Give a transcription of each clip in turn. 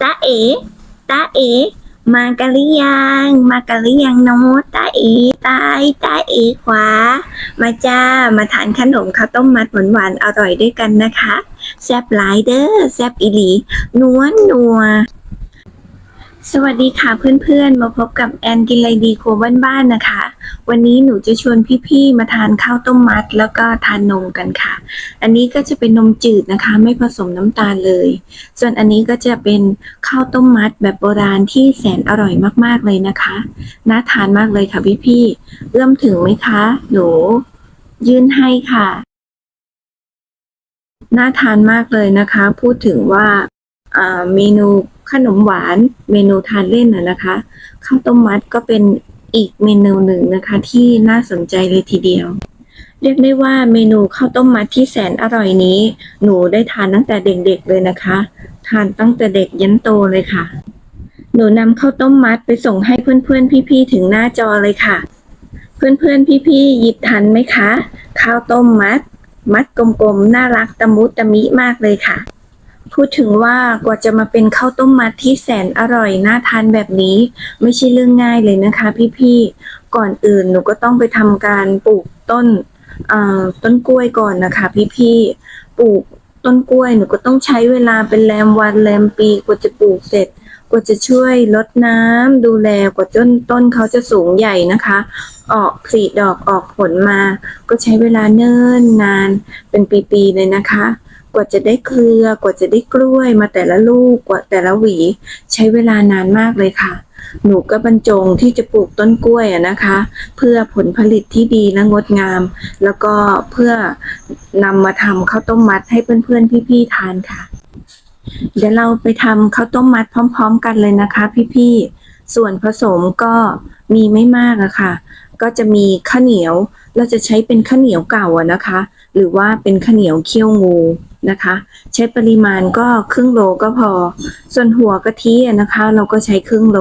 ตาเอ๋ตาเอ๋มากันหรือยัง มากันหรือยังโน้ตตาเอ๋ตายตาเอ๋ขวา มาจ้า มาทานขนมข้าวต้มมัดหวานๆอร่อยด้วยกันนะคะ แซบหลายเด้อแซบอีหลีนัวนัว สวัสดีค่ะเพื่อนๆ มาพบกับแอนกินไรดีครัวบ้านๆนะคะ วันนี้หนูจะชวนพี่ๆ มาทานข้าวต้มมัด แล้วก็ทานนมกันค่ะ อันนี้ก็จะเป็นนมจืดนะคะ ไม่ผสมน้ำตาลเลย ส่วนอันนี้ก็จะเป็นข้าวต้มมัดแบบโบราณที่แสนอร่อยมากๆเลยนะคะน่าทานมากเลยค่ะพี่ๆเอื้อมถึงไหมคะ หนู ยื่นให้ค่ะน่าทานมากเลยนะคะ พูดถึงว่าเมนู ขนมหวานเมนูทานเล่นน่ะนะคะ ข้าวต้มมัดก็เป็นอีกเมนูหนึ่งนะคะ ที่น่าสนใจเลยทีเดียว เรียกได้ว่าเมนูข้าวต้มมัดที่แสนอร่อยนี้ หนูได้ทานตั้งแต่เด็กๆเลยนะคะ ทานตั้งแต่เด็กยันโตเลยค่ะ หนูนำข้าวต้มมัดไปส่งให้เพื่อนๆพี่ๆถึงหน้าจอเลยค่ะ เพื่อนๆพี่ๆหยิบทันไหมคะ ข้าวต้มมัด มัดกลมๆน่ารักตะมุตะมิมากเลยค่ะ พูดถึงว่ากว่าจะมาเป็นข้าวต้มมัดที่แสนอร่อยน่าทานแบบนี้ ไม่ใช่เรื่องง่ายเลยนะคะ พี่ๆ ก่อนอื่นหนูก็ต้องไปทำการปลูกต้นต้นกล้วยก่อนนะคะ พี่ๆ ปลูกต้นกล้วยหนูก็ต้องใช้เวลาเป็นแรมวันแรมปีกว่าจะปลูกเสร็จกว่าจะช่วยลดน้ำดูแลกว่าต้นต้นเขาจะสูงใหญ่นะคะ ออกผลิดอกออกผลมา ก็ใช้เวลาเนิ่นนานเป็นปีๆเลยนะคะ กว่าจะได้เครือกว่าจะได้กล้วยมาแต่ละลูกกว่าแต่ละหวี ใช้เวลานานมากเลยค่ะ หนูก็บรรจงที่จะปลูกต้นกล้วยนะคะ เพื่อผลผลิตที่ดีและงดงาม แล้วก็เพื่อนำมาทำข้าวต้มมัดให้เพื่อนๆพี่ๆทานค่ะ เดี๋ยวเราไปทำข้าวต้มมัดพร้อม ๆ กันเลยนะคะ พี่ๆส่วนผสมก็มีไม่มากอะค่ะ ก็จะมีข้าวเหนียวเราจะใช้เป็นข้าวเหนียวเก่าอะนะคะ หรือว่าเป็นข้าวเหนียวเคี่ยวงู นะคะ ใช้ปริมาณก็ครึ่งโลก็พอ ส่วนหัวกะทินะคะ เราก็ใช้ครึ่งโล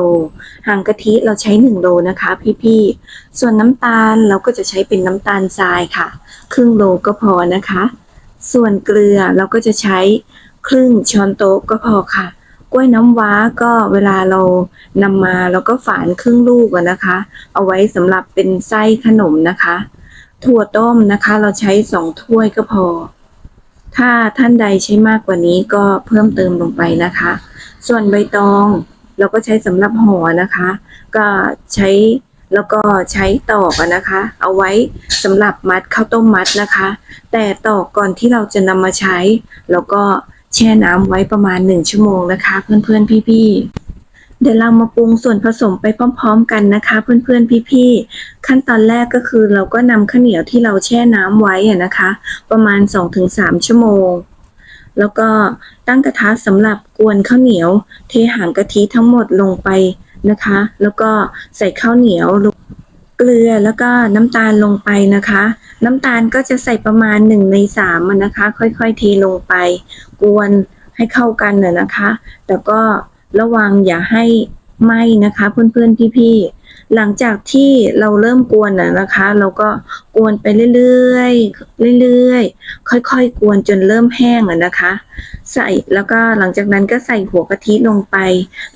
หางกะทิเราใช้หนึ่งโลนะคะ พี่ๆส่วนน้ำตาลเราก็จะใช้เป็นน้ำตาลทรายค่ะ ครึ่งโลก็พอนะคะ ส่วนเกลือเราก็จะใช้ครึ่งช้อนโต๊ะก็พอค่ะกล้วยน้ำว้าก็เวลาเรานำมาเราก็ฝานครึ่งลูกนะคะ เอาไว้สำหรับเป็นไส้ขนมนะคะ ถั่วต้มนะคะ เราใช้สองถ้วยก็พอ ถ้าท่านใดใช้มากกว่านี้ก็เพิ่มเติมลงไปนะคะ ส่วนใบตองเราก็ใช้สำหรับห่อนะคะ ก็ใช้แล้วก็ใช้ตอกนะคะ เอาไว้สำหรับมัดข้าวต้มมัดนะคะ แต่ตอกก่อนที่เราจะนำมาใช้ แล้วก็แช่น้ำไว้ประมาณหนึ่งชั่วโมงนะคะ เพื่อนๆพี่ๆ เดี๋ยวเรามาปรุงส่วนผสมไปพร้อม ๆ กันนะคะ เพื่อนๆพี่ๆขั้นตอนแรกก็คือเราก็นำข้าวเหนียวที่เราแช่น้ำไว้นะคะ ประมาณ 2-3 ชั่วโมง แล้วก็ตั้งกระทะสำหรับกวนข้าวเหนียว เทหางกะทิทั้งหมดลงไปนะคะ แล้วก็ใส่ข้าวเหนียวลงเกลือแล้วก็น้ำตาลลงไปนะคะ น้ำตาลก็จะใส่ประมาณ1ใน3มันนะคะ ค่อยๆเทลงไป กวนให้เข้ากันน่ะนะคะ แต่ก็ ระวังอย่าให้ไหมนะคะ เพื่อนๆพี่ๆหลังจากที่เราเริ่มกวนน่ะนะคะ เราก็กวนไปเรื่อยๆเรื่อยๆค่อยๆ กวนจนเริ่มแห้งอะนะคะ ใส่แล้วก็หลังจากนั้นก็ใส่หัวกะทิลงไป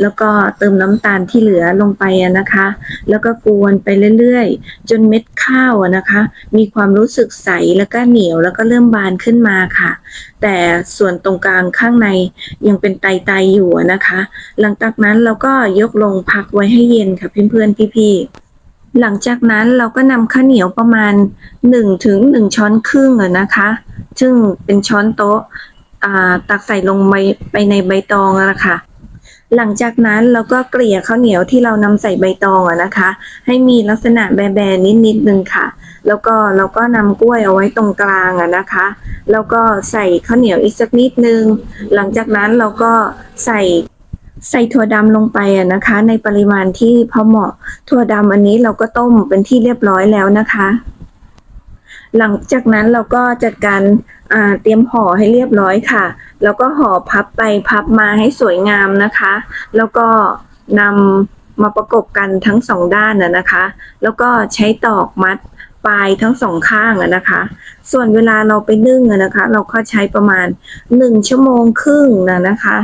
แล้วก็เติมน้ำตาลที่เหลือลงไปอะนะคะ แล้วก็กวนไปเรื่อยๆ จนเม็ดข้าวอะนะคะ มีความรู้สึกใสแล้วก็เหนียวแล้วก็เริ่มบานขึ้นมาค่ะ แต่ส่วนตรงกลางข้างในยังเป็นไตๆอยู่นะคะ หลังจากนั้นเราก็ยกลงพักไว้ให้เย็นค่ะเพื่อนๆพี่ๆหลังจากนั้นเราก็นำข้าวเหนียวประมาณ1ถึง1ช้อนครึ่งอะนะคะ ซึ่งเป็นช้อนโต๊ะตักใส่ลงไปไปในใบตองอะนะคะ หลังจากนั้นเราก็เกลี่ยข้าวเหนียวที่เรานำใส่ใบตองอะนะคะ ให้มีลักษณะแบนๆนิดๆนึงค่ะ แล้วก็เราก็นำกล้วยเอาไว้ตรงกลางอะนะคะ แล้วก็ใส่ข้าวเหนียวอีกสักนิดนึง หลังจากนั้นเราก็ใส่ใส่ถั่วดำลงไปอะนะคะ ในปริมาณที่พอเหมาะถั่วดำอันนี้เราก็ต้มเป็นที่เรียบร้อยแล้วนะคะ หลังจากนั้นเราก็จัดการเตรียมห่อให้เรียบร้อยค่ะ แล้วก็ห่อพับไปพับมาให้สวยงามนะคะ แล้วก็นำมาประกบกันทั้งสองด้านนะนะคะ แล้วก็ใช้ตอกมัด ปลายทั้งสองข้างอะนะคะ ส่วนเวลาเราไปนึ่งอะนะคะ เราก็ใช้ประมาณหนึ่งชั่วโมงครึ่งนะนะคะ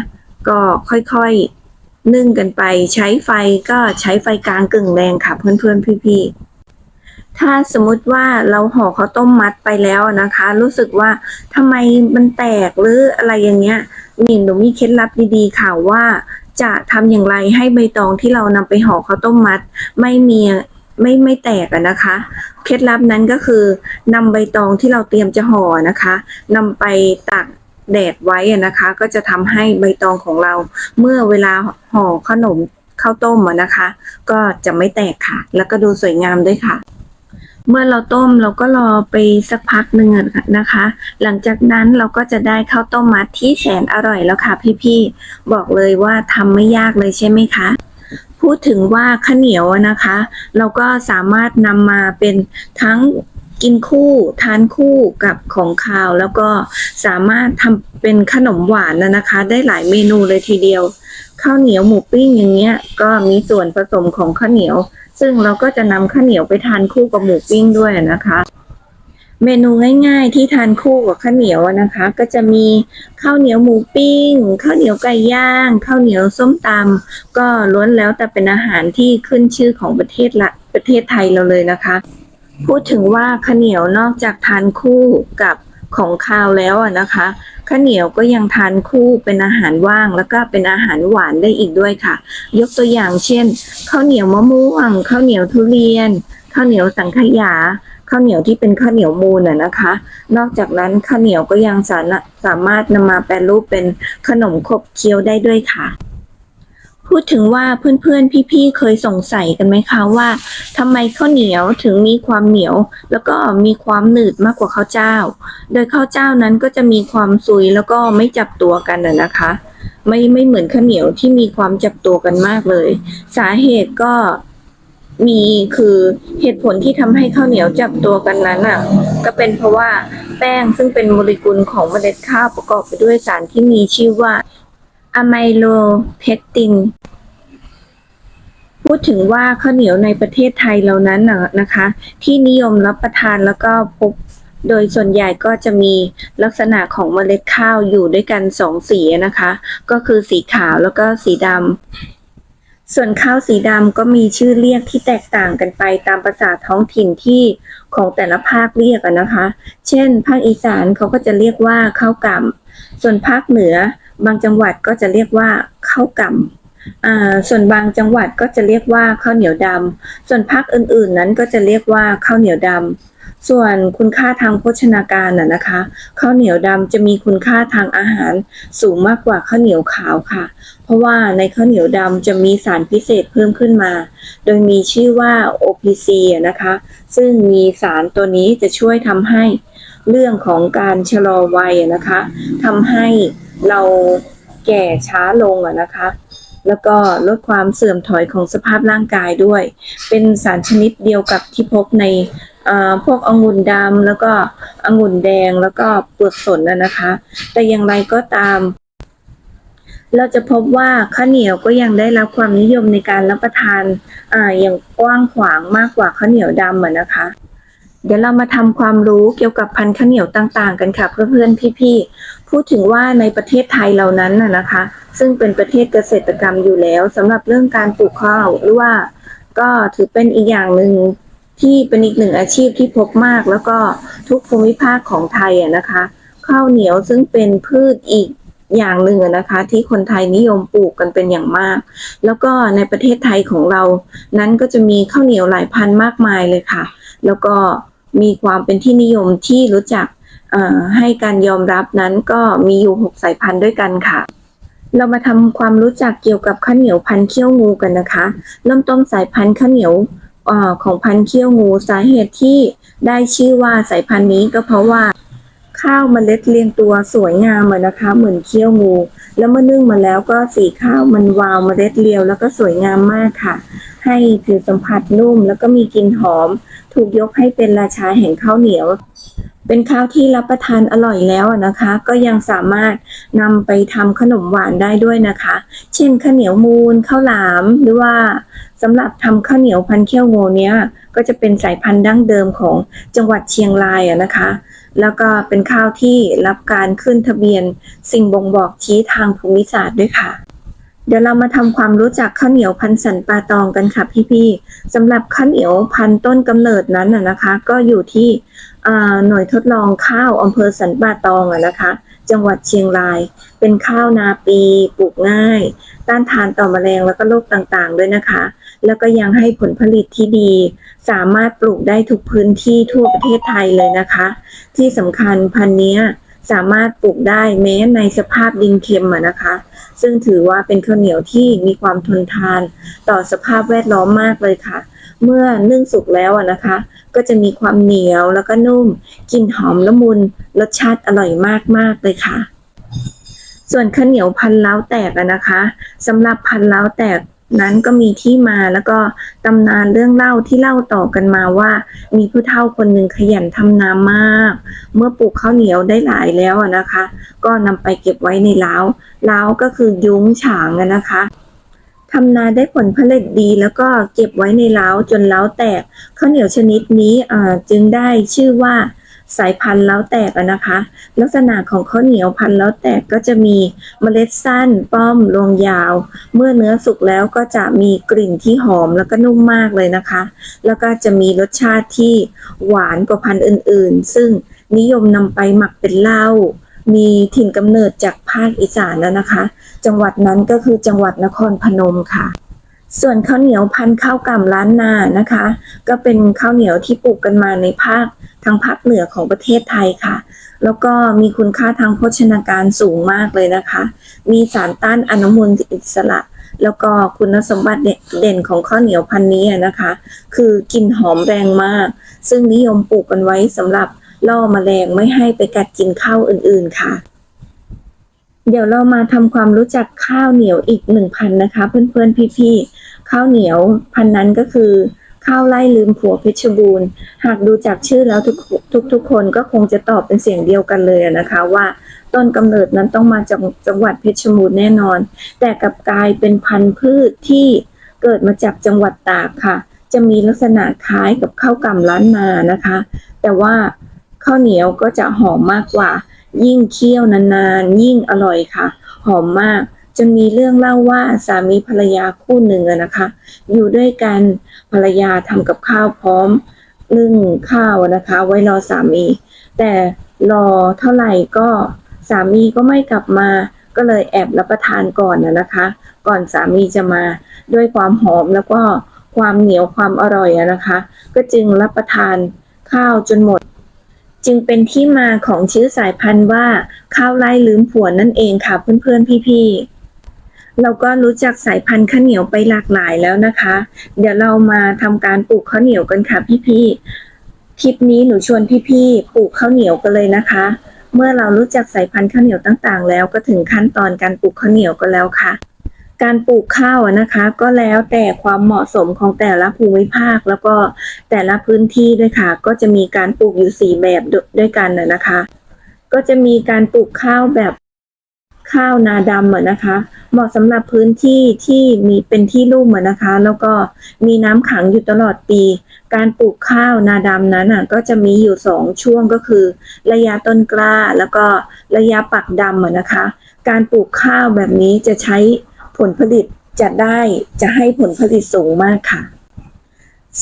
ก็ค่อยๆนึ่งกันไป ใช้ไฟก็ใช้ไฟกลางกึ่งแรงค่ะ เพื่อนๆพี่ๆถ้าสมมติว่าเราห่อข้าวต้มมัดไปแล้วนะคะ รู้สึกว่าทำไมมันแตกหรืออะไรอย่างเงี้ยมีหนูมีเคล็ดลับดีๆค่ะว่าจะทำอย่างไรให้ใบตองที่เรานำไปห่อข้าวต้มมัด ไม่มี ไม่ไม่แตกนะคะ เคล็ดลับนั้นก็คือนำใบตองที่เราเตรียมจะห่อนะคะนำไปตากแดดไว้นะคะ ก็จะทำให้ใบตองของเราเมื่อเวลาห่อขนมข้าวต้มนะคะ ก็จะไม่แตกค่ะ แล้วก็ดูสวยงามด้วยค่ะ เมื่อเราต้มเราก็รอไปสักพักหนึ่งนะคะ หลังจากนั้นเราก็จะได้ข้าวต้มมัดที่แสนอร่อยแล้วค่ะพี่ๆบอกเลยว่าทำไม่ยากเลยใช่ไหมคะ พูดถึงว่าข้าวเหนียวนะคะ เราก็สามารถนำมาเป็นทั้งกินคู่ทานคู่กับของคาว แล้วก็สามารถทำเป็นขนมหวานนะนะคะ ได้หลายเมนูเลยทีเดียว ข้าวเหนียวหมูปิ้งอย่างเงี้ย ก็มีส่วนผสมของข้าวเหนียว ซึ่งเราก็จะนำข้าวเหนียวไปทานคู่กับหมูปิ้งด้วยนะคะ เมนูง่าย ๆ ที่ทานคู่กับข้าวเหนียวนะคะ ก็จะมีข้าวเหนียวหมูปิ้งข้าวเหนียวไก่ย่างข้าวเหนียวส้มตำก็ล้วนแล้วแต่เป็นอาหารที่ขึ้นชื่อของประเทศละประเทศไทยเราเลยนะคะ พูดถึงว่าข้าวเหนียวนอกจากทานคู่กับของคาวแล้วนะคะข้าวเหนียวก็ยังทานคู่เป็นอาหารว่าง แล้วก็เป็นอาหารหวานได้อีกด้วยค่ะ ยกตัวอย่างเช่นข้าวเหนียวมะม่วงข้าวเหนียวทุเรียนข้าวเหนียวสังขยา ข้าวเหนียวที่เป็นข้าวเหนียวมูนอะนะคะ นอกจากนั้นข้าวเหนียวก็ยังสามารถสามารถนำมาแปรรูปเป็นขนมขบเคี้ยวได้ด้วยค่ะ พูดถึงว่าเพื่อนๆพี่ๆเคยสงสัยกันไหมคะว่าทำไมข้าวเหนียวถึงมีความเหนียว แล้วก็มีความหนืดมากกว่าข้าวเจ้า โดยข้าวเจ้านั้นก็จะมีความซุยแล้วก็ไม่จับตัวกันนะนะคะไม่ไม่เหมือนข้าวเหนียวที่มีความจับตัวกันมากเลย สาเหตุก็ มีคือเหตุผลที่ทำให้ข้าวเหนียวจับตัวกันนั้นอะ ก็เป็นเพราะว่าแป้งซึ่งเป็นโมเลกุลของเมล็ดข้าวประกอบไปด้วยสารที่มีชื่อว่าอะไมโลเพคติน พูดถึงว่าข้าวเหนียวในประเทศไทยเรานั้นน่ะนะคะ ที่นิยมรับประทานแล้วก็พบโดยส่วนใหญ่ก็จะมีลักษณะของเมล็ดข้าวอยู่ด้วยกันสองสีนะคะ ก็คือสีขาวแล้วก็สีดำ ส่วนข้าวสีดำก็มีชื่อเรียกที่แตกต่างกันไปตามภาษาท้องถิ่นที่ของแต่ละภาคเรียกนะคะ เช่น ภาคอีสานเขาก็จะเรียกว่าข้าวกำส่วนภาคเหนือบางจังหวัดก็จะเรียกว่าข้าวกำอ่าส่วนบางจังหวัดก็จะเรียกว่าข้าวเหนียวดำส่วนภาคอื่นๆนั้นก็จะเรียกว่าข้าวเหนียวดำ ส่วนคุณค่าทางโภชนาการน่ะนะคะข้าวเหนียวดำจะมีคุณค่าทางอาหารสูงมากกว่าข้าวเหนียวขาวค่ะ เพราะว่าในข้าวเหนียวดำจะมีสารพิเศษเพิ่มขึ้นมา โดยมีชื่อว่า OPC อะนะคะ ซึ่งมีสารตัวนี้จะช่วยทำให้เรื่องของการชะลอวัยอะนะคะทำให้เราแก่ช้าลงอะนะคะ แล้วก็ลดความเสื่อมถอยของสภาพร่างกายด้วย เป็นสารชนิดเดียวกับที่พบใน พวกองุ่นดำแล้วก็องุ่นแดงแล้วก็เปลือกสนนะนะคะ แต่อย่างไรก็ตาม เราจะพบว่าข้าวเหนียวก็ยังได้รับความนิยมในการรับประทานอ่าอย่างกว้างขวางมากกว่าข้าวเหนียวดำอะนะคะเดี๋ยวเรามาทำความรู้เกี่ยวกับพันธุ์ข้าวเหนียวต่างๆ กันค่ะเพื่อนๆพี่ๆพูดถึงว่าในประเทศไทยเหล่านั้นน่ะนะคะ ซึ่งเป็นประเทศเกษตรกรรมอยู่แล้วสำหรับเรื่องการปลูกข้าวหรือว่า ก็ถือเป็นอีกอย่างหนึ่ง ที่เป็นอีกหนึ่งอาชีพที่พบมาก แล้วก็ทุกภูมิภาคของไทยอะนะคะข้าวเหนียวซึ่งเป็นพืชอีกอย่างหนึ่งนะคะ ที่คนไทยนิยมปลูกกันเป็นอย่างมาก แล้วก็ในประเทศไทยของเรา นั้นก็จะมีข้าวเหนียวหลายพันมากมายเลยค่ะ แล้วก็มีความเป็นที่นิยมที่รู้จักให้การยอมรับนั้นก็มีอยู่ 6 สายพันธุ์ด้วยกันค่ะ เรามาทำความรู้จักเกี่ยวกับข้าวเหนียวพันธุ์เขี้ยวงูกันนะคะ เริ่มต้นสายพันธุ์ข้าวเหนียว ของพันธุ์เขี้ยวงูสาเหตุที่ได้ชื่อว่าสายพันธุ์นี้ก็เพราะว่า ข้าวเมล็ดเรียงตัวสวยงามอะนะคะ เหมือนเขี้ยวงู แล้วเมื่อนึ่งมาแล้วก็สีข้าวมันวาวเมล็ดเรียว แล้วก็สวยงามมากค่ะ ให้ผิวสัมผัสนุ่ม แล้วก็มีกลิ่นหอม ถูกยกให้เป็นราชาแห่งข้าวเหนียว เป็นข้าวที่รับประทานอร่อยแล้วนะคะ ก็ยังสามารถนำไปทำขนมหวานได้ด้วยนะคะ เช่นข้าวเหนียวมูนข้าวหลามหรือว่าสำหรับทำข้าวเหนียวพันเขี้ยวโงเนี้ยก็จะเป็นสายพันธุ์ดั้งเดิมของจังหวัดเชียงรายอะนะคะ แล้วก็เป็นข้าวที่รับการขึ้นทะเบียน สิ่งบ่งบอกชี้ทางภูมิศาสตร์ด้วยค่ะ เดี๋ยวเรามาทำความรู้จักข้าวเหนียวพันสันปาตองกันค่ะพี่ๆสำหรับข้าวเหนียวพันต้นกำเนิดนั้นนะคะ ก็อยู่ที่หน่วยทดลองข้าวอำเภอสันปาตองนะคะ จังหวัดเชียงราย เป็นข้าวนาปีปลูกง่าย ต้านทานต่อแมลงแล้วก็โรคต่างๆ ด้วยนะคะ แล้วก็ยังให้ผลผลิตที่ดี สามารถปลูกได้ทุกพื้นที่ทั่วประเทศไทยเลยนะคะ ที่สำคัญพันธุ์เนี้ยสามารถปลูกได้แม้ในสภาพดินเค็มะนะคะ ซึ่งถือว่าเป็นข้าวเหนียวที่มีความทนทาน ต่อสภาพแวดล้อมมากเลยค่ะ เมื่อนึ่งสุกแล้วนะคะ ก็จะมีความเหนียวแล้วก็นุ่มกลิ่นหอมละมุนรสชาติอร่อยมากๆเลยค่ะ ส่วนข้าวเหนียวพันล้าวแตกนะคะสำหรับพันล้าวแตก นั้นก็มีที่มาแล้วก็ตำนานเรื่องเล่าที่เล่าต่อกันมาว่า มีผู้เฒ่าคนหนึ่งขยันทำนามาก เมื่อปลูกข้าวเหนียวได้หลายแล้วนะคะ ก็นำไปเก็บไว้ในล้าวล้าวก็คือยุ้งฉางนะคะทำนาได้ผลผลิตดีแล้วก็เก็บไว้ในล้าวจนล้าวแตกข้าวเหนียวชนิดนี้เออจึงได้ชื่อว่า สายพันธุ์แล้วแตกนะคะ ลักษณะของข้าวเหนียวพันธุ์ล้วแตกก็จะมีเมล็ดสั้นป้อมรวงยาว เมื่อเนื้อสุกแล้วก็จะมีกลิ่นที่หอมแล้วก็นุ่มมากเลยนะคะ แล้วก็จะมีรสชาติที่หวานกว่าพันธุ์อื่นๆ ซึ่งนิยมนำไปหมักเป็นเหล้ามีถิ่นกำเนิดจากภาคอีสานแล้วนะคะ จังหวัดนั้นก็คือจังหวัดนครพนมค่ะ ส่วนข้าวเหนียวพันธุ์ข้าวกล่ำล้านนานะคะ ก็เป็นข้าวเหนียวที่ปลูกกันมาในภาคทางภาคเหนือของประเทศไทยค่ะ แล้วก็มีคุณค่าทางโภชนาการสูงมากเลยนะคะ มีสารต้านอนุมูลอิสระ แล้วก็คุณสมบัติเด่นของข้าวเหนียวพันธุ์นี้นะคะ คือกลิ่นหอมแรงมาก ซึ่งนิยมปลูกกันไว้สำหรับล่อแมลงไม่ให้ไปกัดกินข้าวอื่นๆค่ะ เดี๋ยวเรามาทำความรู้จักข้าวเหนียวอีกหนึ่งพันนะคะ เพื่อนๆพี่ๆ ข้าวเหนียวพันนั้นก็คือข้าวไล่ลืมผัวเพชรบูรณ์ หากดูจากชื่อแล้วทุกทุกทุกคนก็คงจะตอบเป็นเสียงเดียวกันเลยนะคะว่าต้นกำเนิดนั้นต้องมาจากจังหวัดเพชรบูรณ์แน่นอน แต่กับกลายเป็นพันธุ์พืชที่เกิดมาจากจังหวัดตากค่ะ จะมีลักษณะคล้ายกับข้าวกล่ำล้านนานะคะ แต่ว่าข้าวเหนียวก็จะหอมมากกว่า ยิ่งเคี่ยวนานๆยิ่งอร่อยค่ะ หอมมาก จะมีเรื่องเล่าว่าสามีภรรยาคู่หนึ่งอนะคะ อยู่ด้วยกันภรรยาทำกับข้าวพร้อมนึ่งข้าวนะคะ ไว้รอสามี แต่รอเท่าไหร่ก็สามีก็ไม่กลับมา ก็เลยแอบรับประทานก่อนนะนะคะ ก่อนสามีจะมาด้วยความหอมแล้วก็ความเหนียวความอร่อยนะคะ ก็จึงรับประทานข้าวจนหมด จึงเป็นที่มาของชื่อสายพันธุ์ว่าข้าวไล่ลืมผัวนั่นเองค่ะเพื่อนๆพี่ๆ เราก็รู้จักสายพันธุ์ข้าวเหนียวไปหลากหลายแล้วนะคะ เดี๋ยวเรามาทำการปลูกข้าวเหนียวกันค่ะพี่ๆ คลิปนี้หนูชวนพี่ๆ ปลูกข้าวเหนียวกันเลยนะคะ เมื่อเรารู้จักสายพันธุ์ข้าวเหนียวต่างๆ แล้วก็ถึงขั้นตอนการปลูกข้าวเหนียวกันแล้วค่ะ การปลูกข้าวนะคะ ก็แล้วแต่ความเหมาะสมของแต่ละภูมิภาคแล้วก็แต่ละพื้นที่ด้วยค่ะ ก็จะมีการปลูกอยู่สี่แบบด้วยกันนะนะคะ ก็จะมีการปลูกข้าวแบบ ข้าวนาดำเหมือะนะคะ เหมาะสำหรับพื้นที่ที่มีเป็นที่ลุ่มเหมือะนะคะ แล้วก็มีน้ำขังอยู่ตลอดปี การปลูกข้าวนาดำนั้นอะก็จะมีอยู่สองช่วงก็คือ ระยะต้นกล้าแล้วก็ระยะปักดำเหมือะนะคะ การปลูกข้าวแบบนี้จะใช้ผลผลิตจะได้จะให้ผลผลิตสูงมากค่ะ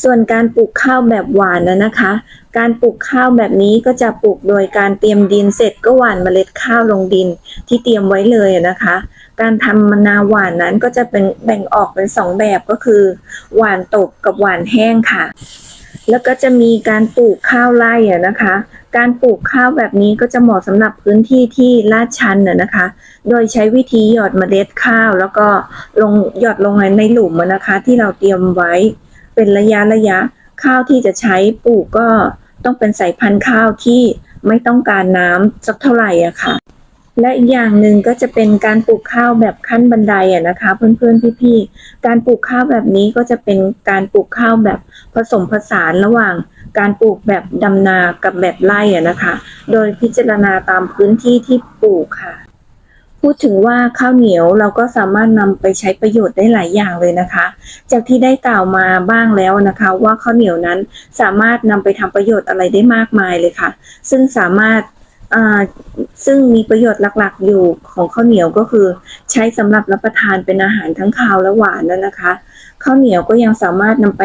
ส่วนการปลูกข้าวแบบหวานนะนะคะ การปลูกข้าวแบบนี้ก็จะปลูกโดยการเตรียมดินเสร็จก็หว่านเมล็ดข้าวลงดินที่เตรียมไว้เลยนะคะ การทำมะนาหวานนั้นก็จะเป็นแบ่งออกเป็นสองแบบก็คือ หวานตบกับหวานแห้งค่ะ แล้วก็จะมีการปลูกข้าวไร่อะนะคะ การปลูกข้าวแบบนี้ก็จะเหมาะสำหรับพื้นที่ที่ลาดชันอะนะคะ โดยใช้วิธีหยอดเมล็ดข้าว แล้วก็ลงหยอดลงในหลุมนะคะ ที่เราเตรียมไว้ เป็นระยะระยะ ข้าวที่จะใช้ปลูกก็ต้องเป็นสายพันธุ์ข้าวที่ไม่ต้องการน้ำสักเท่าไหร่อะค่ะ และอีกอย่างหนึ่งก็จะเป็นการปลูกข้าวแบบขั้นบันไดอะนะคะ เพื่อนๆพี่ๆการปลูกข้าวแบบนี้ก็จะเป็นการปลูกข้าวแบบผสมผสานระหว่างการปลูกแบบดำนากับแบบไร่อะนะคะ โดยพิจารณาตามพื้นที่ที่ปลูกค่ะ พูดถึงว่าข้าวเหนียวเราก็สามารถนำไปใช้ประโยชน์ได้หลายอย่างเลยนะคะ จากที่ได้กล่าวมาบ้างแล้วนะคะ ว่าข้าวเหนียวนั้นสามารถนำไปทำประโยชน์อะไรได้มากมายเลยค่ะ ซึ่งสามารถอ่าซึ่งมีประโยชน์หลักๆอยู่ของข้าวเหนียวก็คือ ใช้สำหรับรับประทานเป็นอาหารทั้งคาวและหวานนั่นนะคะ ข้าวเหนียวก็ยังสามารถนำไป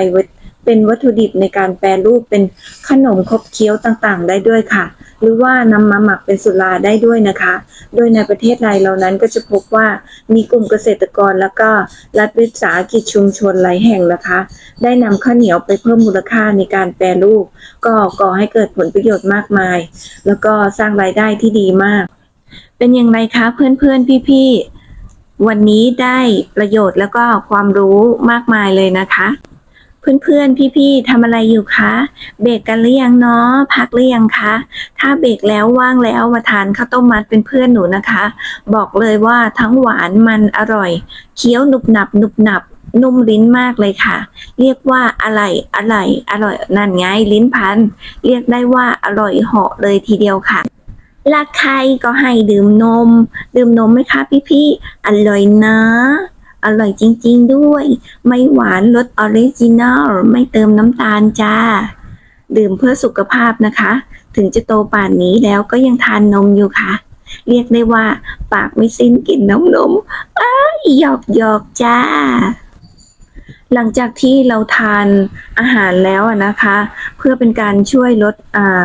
เป็นวัตถุดิบในการแปรรูปเป็นขนมคบเคี้ยวต่างๆ ได้ด้วยค่ะ หรือว่านำมาหมักเป็นสุราได้ด้วยนะคะ โดยในประเทศไทยเรานั้นก็จะพบว่ามีกลุ่มเกษตรกรแล้วก็รัฐวิสาหกิจชุมชนหลายแห่งนะคะ ได้นำข้าวเหนียวไปเพิ่มมูลค่าในการแปรรูป ก็ก่อให้เกิดผลประโยชน์มากมาย แล้วก็สร้างรายได้ที่ดีมาก เป็นอย่างไรคะเพื่อนๆพี่ๆวันนี้ได้ประโยชน์แล้วก็ความรู้มากมายเลยนะคะ เพื่อนๆ พี่ๆทำอะไรอยู่คะ เบรกกันหรือยังเนาะ พักหรือยังคะ ถ้าเบรกแล้วว่างแล้วมาทานข้าวต้มมัดเป็นเพื่อนหนูนะคะ บอกเลยว่าทั้งหวานมันอร่อย เคี้ยวหนุบหนับหนุบหนับนุ่มลิ้นมากเลยค่ะ เรียกว่าอร่อยอร่อยอร่อยนั่นไงลิ้นพัน เรียกได้ว่าอร่อยเหาะเลยทีเดียวค่ะรักใครก็ให้ดื่มนม ดื่มนมไหมคะพี่ๆ อร่อยนะ อร่อยจริงๆด้วย ไม่หวานรสออริจินัลไม่เติมน้ำตาลจ้า ดื่มเพื่อสุขภาพนะคะ ถึงจะโตป่านนี้แล้วก็ยังทานนมอยู่ค่ะ เรียกได้ว่า ปากไม่สิ้นกลิ่นน้ำนมอ้ายหยอกหยอกจ้า หลังจากที่เราทานอาหารแล้วอะนะคะ เพื่อเป็นการช่วยลดอ่า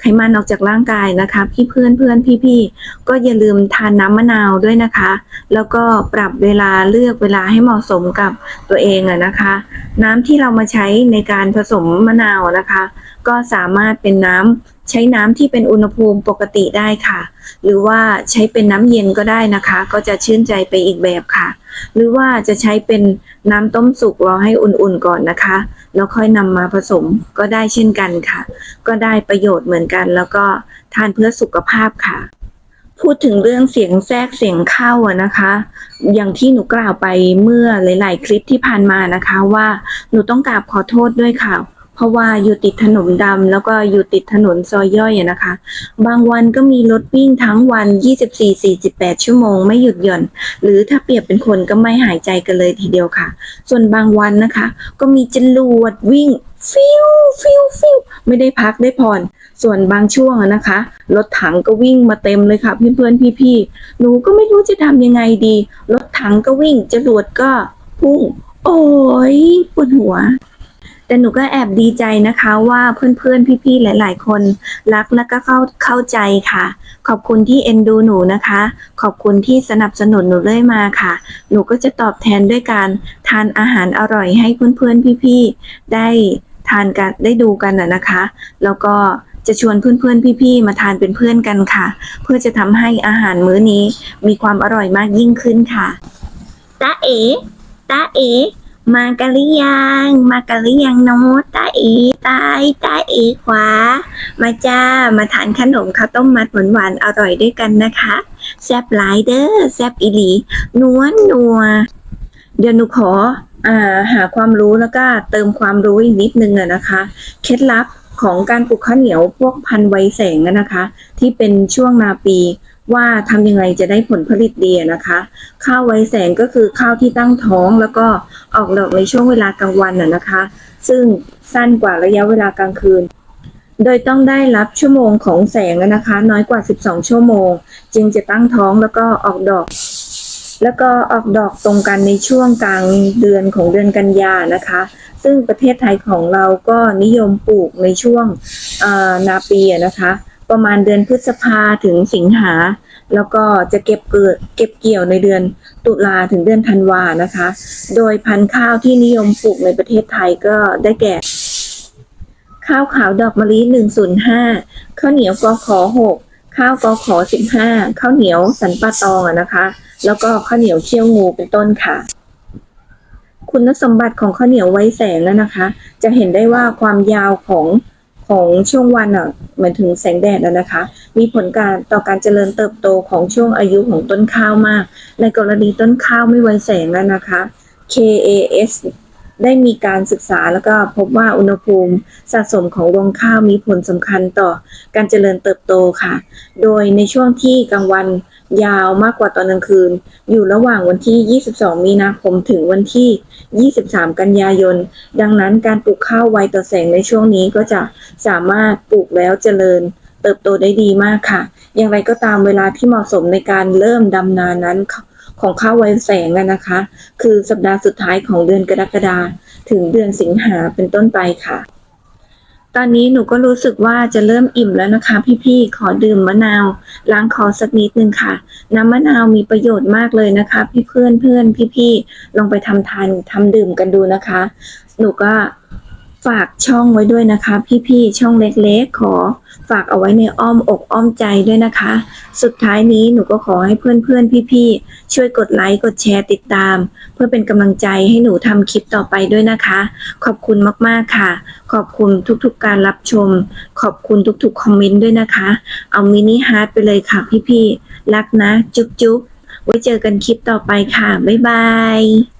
ไขมันออกจากร่างกายนะคะพี่เพื่อนเพื่อนพี่พี่ๆก็อย่าลืมทานน้ำมะนาวด้วยนะคะ แล้วก็ปรับเวลาเลือกเวลาให้เหมาะสมกับตัวเองอะนะคะ น้ำที่เรามาใช้ในการผสมมะนาวนะคะ ก็สามารถเป็นน้ำ ใช้น้ำที่เป็นอุณหภูมิปกติได้ค่ะ หรือว่าใช้เป็นน้ำเย็นก็ได้นะคะ ก็จะชื่นใจไปอีกแบบค่ะ หรือว่าจะใช้เป็นน้ำต้มสุกรอให้อุ่นๆก่อนนะคะ แล้วค่อยนำมาผสมก็ได้เช่นกันค่ะ ก็ได้ประโยชน์เหมือนกัน แล้วก็ทานเพื่อสุขภาพค่ะพูดถึงเรื่องเสียงแทรกเสียงเข้าอะนะคะ อย่างที่หนูกล่าวไปเมื่อหลาย ๆ คลิปที่ผ่านมานะคะว่าหนูต้องกราบขอโทษด้วยค่ะ เพราะว่าอยู่ติดถนนดำแล้วก็อยู่ติดถนนซอยย่อยอะนะคะ บางวันก็มีรถวิ่งทั้งวัน 24-48 ชั่วโมงไม่หยุดหย่อน หรือถ้าเปรียบเป็นคนก็ไม่หายใจกันเลยทีเดียวค่ะ ส่วนบางวันนะคะ ก็มีจรวดวิ่งฟิวฟิวฟิวไม่ได้พักได้ผ่อน ส่วนบางช่วงนะคะรถถังก็วิ่งมาเต็มเลยค่ะเพื่อนๆพี่ๆหนูก็ไม่รู้จะทำยังไงดีรถถังก็วิ่งจรวดก็พุ่ง โอ้ยปวดหัว แต่หนูก็แอบดีใจนะคะว่าเพื่อนๆ พี่ๆ หลาย ๆ คนรักและก็เข้าเข้าใจค่ะ ขอบคุณที่เอ็นดูหนูนะคะ ขอบคุณที่สนับสนุนหนูเรื่อยมาค่ะ หนูก็จะตอบแทนด้วยการทานอาหารอร่อยให้เพื่อนๆ พี่ๆ ได้ทานกันได้ดูกันนะนะคะ แล้วก็จะชวนเพื่อนๆ พี่ๆ มาทานเป็นเพื่อนกันค่ะ เพื่อจะทำให้อาหารมื้อนี้มีความอร่อยมากยิ่งขึ้นค่ะตาเอ๋ตาเอ๋ มากันหรือยัง มากันหรือยังโน้ตตาเอตาตาเอขวา มาจ้า มาทานขนมข้าวต้มมัดหวานหวานๆอร่อยด้วยกันนะคะ แซบหลายเด้อแซบอีหลีนวลนัว เดี๋ยวหนูขออ่าหาความรู้แล้วก็เติมความรู้อีกนิดนึงอะนะคะ เคล็ดลับ ของการปลูกข้าวเหนียวพวกพันไวแสงนะคะ ที่เป็นช่วงนาปีว่าทำยังไงจะได้ผลผลิตดีนะคะ ข้าวไวแสงก็คือข้าวที่ตั้งท้อง แล้วก็ออกดอกในช่วงเวลากลางวันน่ะนะคะ ซึ่งสั้นกว่าระยะเวลากลางคืน โดยต้องได้รับชั่วโมงของแสงนะคะ น้อยกว่า 12 ชั่วโมง จึงจะตั้งท้องแล้วก็ออกดอก แล้วก็ออกดอกตรงกันในช่วงกลางเดือนของเดือนกันยานะคะ ซึ่งประเทศไทยของเราก็นิยมปลูกในช่วงนาปีนะคะ ประมาณเดือนพฤษภาถึงสิงหา แล้วก็จะเก็บเกิดเก็บเกี่ยวในเดือนตุลาถึงเดือนธันวานะคะ โดยพันธุ์ข้าวที่นิยมปลูกในประเทศไทยก็ได้แก่ ข้าวขาวดอกมะลิ 105 ข้าวเหนียวกอขอ 6 ข้าวกอขอ 15 ข้าวเหนียวสันปะตองนะคะ แล้วก็ข้าวเหนียวเชี่ยวงูเป็นต้นค่ะ คุณสมบัติของข้าวเหนียวไว้แสงแล้วนะคะ จะเห็นได้ว่าความยาวของของช่วงวันอะหมายถึงแสงแดดอะนะคะ มีผลการต่อการเจริญเติบโตของช่วงอายุของต้นข้าวมาก ในกรณีต้นข้าวไม่ไว้แสงแล้วนะคะ KAS ได้มีการศึกษาแล้วก็พบว่าอุณหภูมิสะสมของรวงข้าวมีผลสำคัญต่อการเจริญเติบโตค่ะ โดยในช่วงที่กลางวันยาวมากกว่าตอนกลางคืน อยู่ระหว่างวันที่ 22 มีนาคมถึงวันที่ 23 กันยายน ดังนั้นการปลูกข้าวไวต่อแสงในช่วงนี้ก็จะสามารถปลูกแล้วเจริญเติบโตได้ดีมากค่ะ อย่างไรก็ตามเวลาที่เหมาะสมในการเริ่มดำนานั้น ของข้าวไวแสงอะนะคะ คือสัปดาห์สุดท้ายของเดือนกรกฎาถึงเดือนสิงหาเป็นต้นไปค่ะ ตอนนี้หนูก็รู้สึกว่าจะเริ่มอิ่มแล้วนะคะ พี่ๆ ขอดื่มมะนาวล้างคอสักนิดนึงค่ะ น้ำมะนาวมีประโยชน์มากเลยนะคะ พี่เพื่อนเพื่อนพี่ๆ ลองไปทำทานทำดื่มกันดูนะคะ หนูก็ ฝากช่องไว้ด้วยนะคะ พี่ๆช่องเล็กๆ ขอฝากเอาไว้ในอ้อมอกอ้อมใจด้วยนะคะ สุดท้ายนี้หนูก็ขอให้เพื่อนๆ พี่ๆช่วยกดไลค์กดแชร์ติดตาม เพื่อเป็นกำลังใจให้หนูทำคลิปต่อไปด้วยนะคะ ขอบคุณมากๆค่ะ ขอบคุณทุกๆการรับชม ขอบคุณทุกๆคอมเมนต์ด้วยนะคะ เอามินิฮาร์ดไปเลยค่ะพี่ๆรักนะ จุ๊บๆไว้เจอกันคลิปต่อไปค่ะบ๊ายบาย